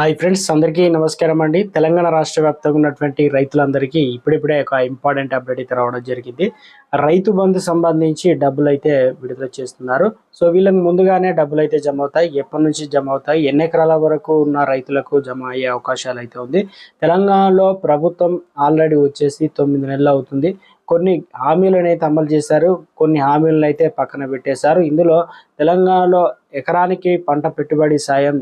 Hi friends అందరికీ నమస్కారం అండి. తెలంగాణ రాష్ట్ర వ్యాప్తంగా ఉన్నటువంటి రైతులందరికీ ఇప్పుడిప్పుడే ఒక ఇంపార్టెంట్ అప్డేట్ అయితే రావడం జరిగింది. రైతు బంధు సంబంధించి డబ్బులు అయితే విడుదల చేస్తున్నారు. సో వీళ్ళకి ముందుగానే డబ్బులు అయితే జమ అవుతాయి ఎప్పటి నుంచి జమ అవుతాయి ఎన్ని ఎకరాల వరకు ఉన్న రైతులకు జమ అయ్యే అవకాశాలు అయితే ఉంది. తెలంగాణలో ప్రభుత్వం ఆల్రెడీ వచ్చేసి తొమ్మిది నెలలు అవుతుంది. కొన్ని హామీలను అయితే అమలు చేశారు. కొన్ని హామీలను అయితే పక్కన పెట్టేశారు. ఇందులో తెలంగాణలో ఎకరానికి పంట పెట్టుబడి సాయం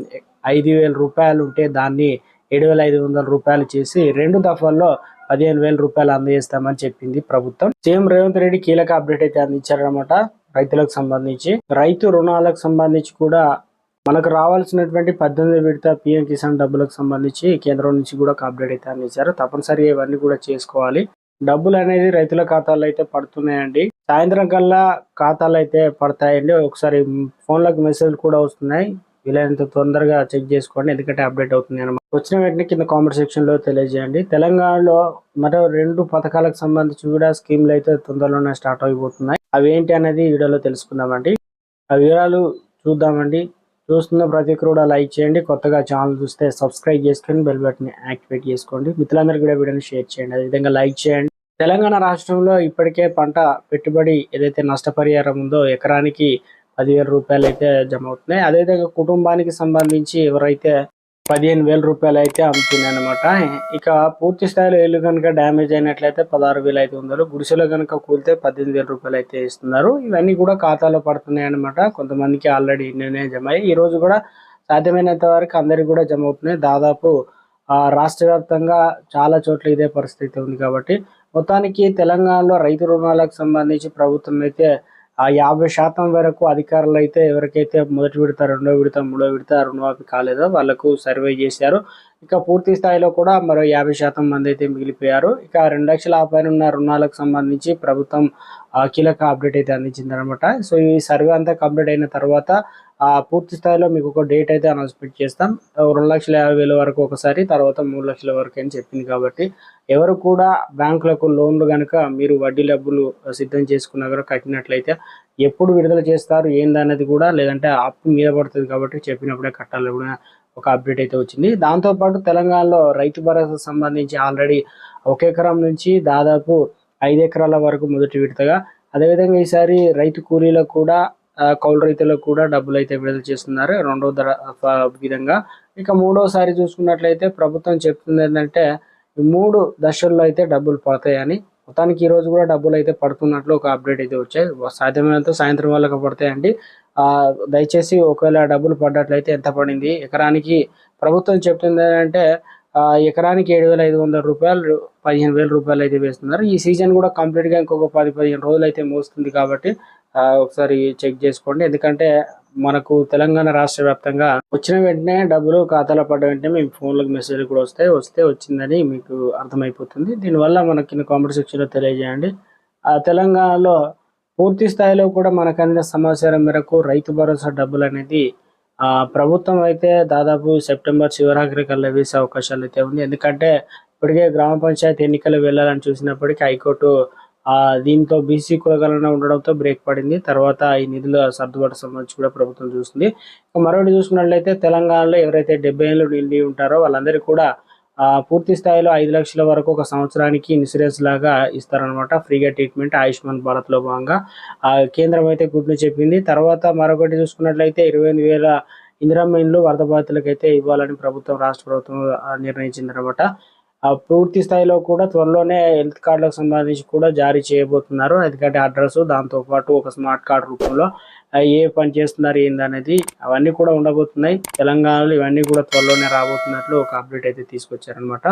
ఐదు వేల రూపాయలు ఉంటే దాన్ని ఏడు వేల ఐదు వందల రూపాయలు చేసి రెండు దఫాల్లో పదిహేను వేల రూపాయలు అందజేస్తామని చెప్పింది ప్రభుత్వం. సీఎం రేవంత్ రెడ్డి కీలక అప్డేట్ అయితే అందించారనమాట రైతులకు సంబంధించి రైతు రుణాలకు సంబంధించి కూడా మనకు రావాల్సినటువంటి పద్దెనిమిది విడత పిఎం కిసాన్ డబ్బులకు సంబంధించి కేంద్రం నుంచి కూడా ఒక అప్డేట్ అయితే అందించారు. తప్పనిసరిగా ఇవన్నీ కూడా చేసుకోవాలి. డబ్బులు అనేది రైతుల ఖాతాల్లో అయితే పడుతున్నాయండి. సాయంత్రం కల్లా ఖాతాలు అయితే పడతాయండి. ఒకసారి ఫోన్లకు మెసేజ్ కూడా వస్తున్నాయి. వీలైనంత తొందరగా చెక్ చేసుకోండి ఎందుకంటే అప్డేట్ అవుతుంది అనమాట వచ్చిన వెంటనే కింద కామెంట్ సెక్షన్లో తెలియజేయండి. తెలంగాణలో మరో రెండు పథకాలకు సంబంధించి కూడా స్కీమ్లు అయితే తొందరలోనే స్టార్ట్ అయిపోతున్నాయి. అవి ఏంటి అనేది వీడియోలో తెలుసుకుందామండి. ఆ వివరాలు చూద్దామండి. చూస్తున్న ప్రతి ఒక్కరు కూడా లైక్ చేయండి. కొత్తగా ఛానల్ చూస్తే సబ్స్క్రైబ్ చేసుకొని బెల్ బటన్ యాక్టివేట్ చేసుకోండి. మిత్రులందరికీ కూడా వీడియోని షేర్ చేయండి. అదేవిధంగా లైక్ చేయండి. తెలంగాణ రాష్ట్రంలో ఇప్పటికే పంట పెట్టుబడి ఏదైతే నష్టపరిహారం ఉందో ఎకరానికి పదివేల రూపాయలు అయితే జమ అవుతున్నాయి. అదేవిధంగా కుటుంబానికి సంబంధించి ఎవరైతే పదిహేను వేల రూపాయలు అయితే అమ్ముతున్నాయి అనమాట ఇక పూర్తి స్థాయిలో ఇల్లు కనుక డ్యామేజ్ అయినట్లయితే పదహారు వేలు అయితే వందలు గుడిసెలో కనుక కూలితే పద్దెనిమిది వేల రూపాయలు అయితే ఇస్తున్నారు. ఇవన్నీ కూడా ఖాతాలో పడుతున్నాయి అనమాట కొంతమందికి ఆల్రెడీ నిర్ణయం జమ అయ్యి ఈ రోజు కూడా సాధ్యమైనంత వరకు అందరికి కూడా జమ అవుతున్నాయి. దాదాపు రాష్ట్ర వ్యాప్తంగా చాలా చోట్ల ఇదే పరిస్థితి ఉంది కాబట్టి. మొత్తానికి తెలంగాణలో రైతు రుణాలకు సంబంధించి ప్రభుత్వం అయితే ఆ యాభై శాతం వరకు అధికారులు అయితే ఎవరికైతే మొదటి విడత రెండో విడత మూడో విడత రుణమాఫీ కాలేదో వాళ్ళకు సర్వే చేశారు. ఇక పూర్తి స్థాయిలో కూడా మరో యాభై శాతం మంది అయితే మిగిలిపోయారు. ఇక రెండు లక్షల ఆ పైన ఉన్న రుణాలకు సంబంధించి ప్రభుత్వం కీలక అప్డేట్ అయితే అందించింది అనమాట సో ఈ సర్వే అంతా కంప్లీట్ అయిన తర్వాత పూర్తి స్థాయిలో మీకు ఒక డేట్ అయితే అనౌన్స్మెంట్ చేస్తాం. రెండు లక్షల యాభై వేల వరకు ఒకసారి తర్వాత మూడు లక్షల వరకు అని చెప్పింది కాబట్టి ఎవరు కూడా బ్యాంకులకు లోన్లు కనుక మీరు వడ్డీ డబ్బులు సిద్ధం చేసుకున్న కనుక కట్టినట్లయితే ఎప్పుడు విడుదల చేస్తారు ఏందన్నది కూడా లేదంటే అప్పు మీద పడుతుంది కాబట్టి చెప్పినప్పుడే కట్టాలి కూడా ఒక అప్డేట్ అయితే వచ్చింది. దాంతోపాటు తెలంగాణలో రైతు భరోసా సంబంధించి ఆల్రెడీ ఒక ఎకరం నుంచి దాదాపు ఐదు ఎకరాల వరకు మొదటి విడతగా అదేవిధంగా ఈసారి రైతు కూలీలకు కూడా కౌలు రైతులకు కూడా డబ్బులు అయితే విడుదల చేస్తున్నారు. రెండో విధంగా. ఇక మూడోసారి చూసుకున్నట్లయితే ప్రభుత్వం చెప్తుంది ఏంటంటే మూడు దశల్లో అయితే డబ్బులు పడతాయని మొత్తానికి ఈ రోజు కూడా డబ్బులు అయితే పడుతున్నట్లు ఒక అప్డేట్ అయితే వచ్చాయి. సాధ్యమైనంత సాయంత్రం వాళ్ళకి పడతాయండి. దయచేసి ఒకవేళ డబ్బులు పడ్డట్లయితే ఎంత పడింది? ఎకరానికి ప్రభుత్వం చెప్తుంది ఏంటంటే ఎకరానికి ఏడు వేల ఐదు వందల రూపాయలు పదిహేను వేల రూపాయలు అయితే వేస్తున్నారు. ఈ సీజన్ కూడా కంప్లీట్గా ఇంకొక పది పదిహేను రోజులు అయితే మోస్తుంది కాబట్టి ఒకసారి చెక్ చేసుకోండి. ఎందుకంటే మనకు తెలంగాణ రాష్ట్ర వ్యాప్తంగా వచ్చిన వెంటనే డబ్బులు ఖాతాలో పడ్డ వెంటనే మేము ఫోన్లకు మెసేజ్ కూడా వస్తాయి. వస్తే వచ్చిందని మీకు అర్థమైపోతుంది. దీనివల్ల మనకి కామెంట్ సెక్షన్లో తెలియజేయండి. ఆ తెలంగాణలో పూర్తి స్థాయిలో కూడా మనకు అందిన సమాచారం మేరకు రైతు భరోసా డబ్బులు అనేది ప్రభుత్వం అయితే దాదాపు సెప్టెంబర్ చివరాఖరికల్లా వేసే అవకాశాలు అయితే ఉంది ఎందుకంటే ఇప్పటికే గ్రామ పంచాయతీ ఎన్నికలు వెళ్ళాలని చూసినప్పటికీ హైకోర్టు దీంతో బీసీ కులగలన ఉండడంతో బ్రేక్ పడింది. తర్వాత ఈ నిధుల సర్దుబాటు సంబంధించి కూడా ప్రభుత్వం చూస్తుంది. మరొకటి చూసుకున్నట్లయితే తెలంగాణలో ఎవరైతే డెబ్బై ఏళ్ళు నిండి ఉంటారో వాళ్ళందరికీ కూడా పూర్తి స్థాయిలో ఐదు లక్షల వరకు ఒక సంవత్సరానికి ఇన్సూరెన్స్ లాగా ఇస్తారనమాట ఫ్రీగా ట్రీట్మెంట్ ఆయుష్మాన్ భారత్లో భాగంగా. కేంద్రం అయితే గుడ్లు చెప్పింది. తర్వాత మరొకటి చూసుకున్నట్లయితే ఇరవై ఎనిమిది వేల ఇందిరమ్మ వరద బాధితులకైతే అయితే ఇవ్వాలని ప్రభుత్వం రాష్ట్ర ప్రభుత్వం నిర్ణయించింది అనమాట పూర్తి స్థాయిలో కూడా త్వరలోనే హెల్త్ కార్డులకు సంబంధించి కూడా జారీ చేయబోతున్నారు. ఎందుకంటే అడ్రస్ దాంతోపాటు ఒక స్మార్ట్ కార్డ్ రూపంలో ఏ పని చేస్తున్నారు ఏందనేది అవన్నీ కూడా ఉండబోతున్నాయి. తెలంగాణలో ఇవన్నీ కూడా త్వరలోనే రాబోతున్నట్లు ఒక అప్డేట్ అయితే తీసుకొచ్చారనమాట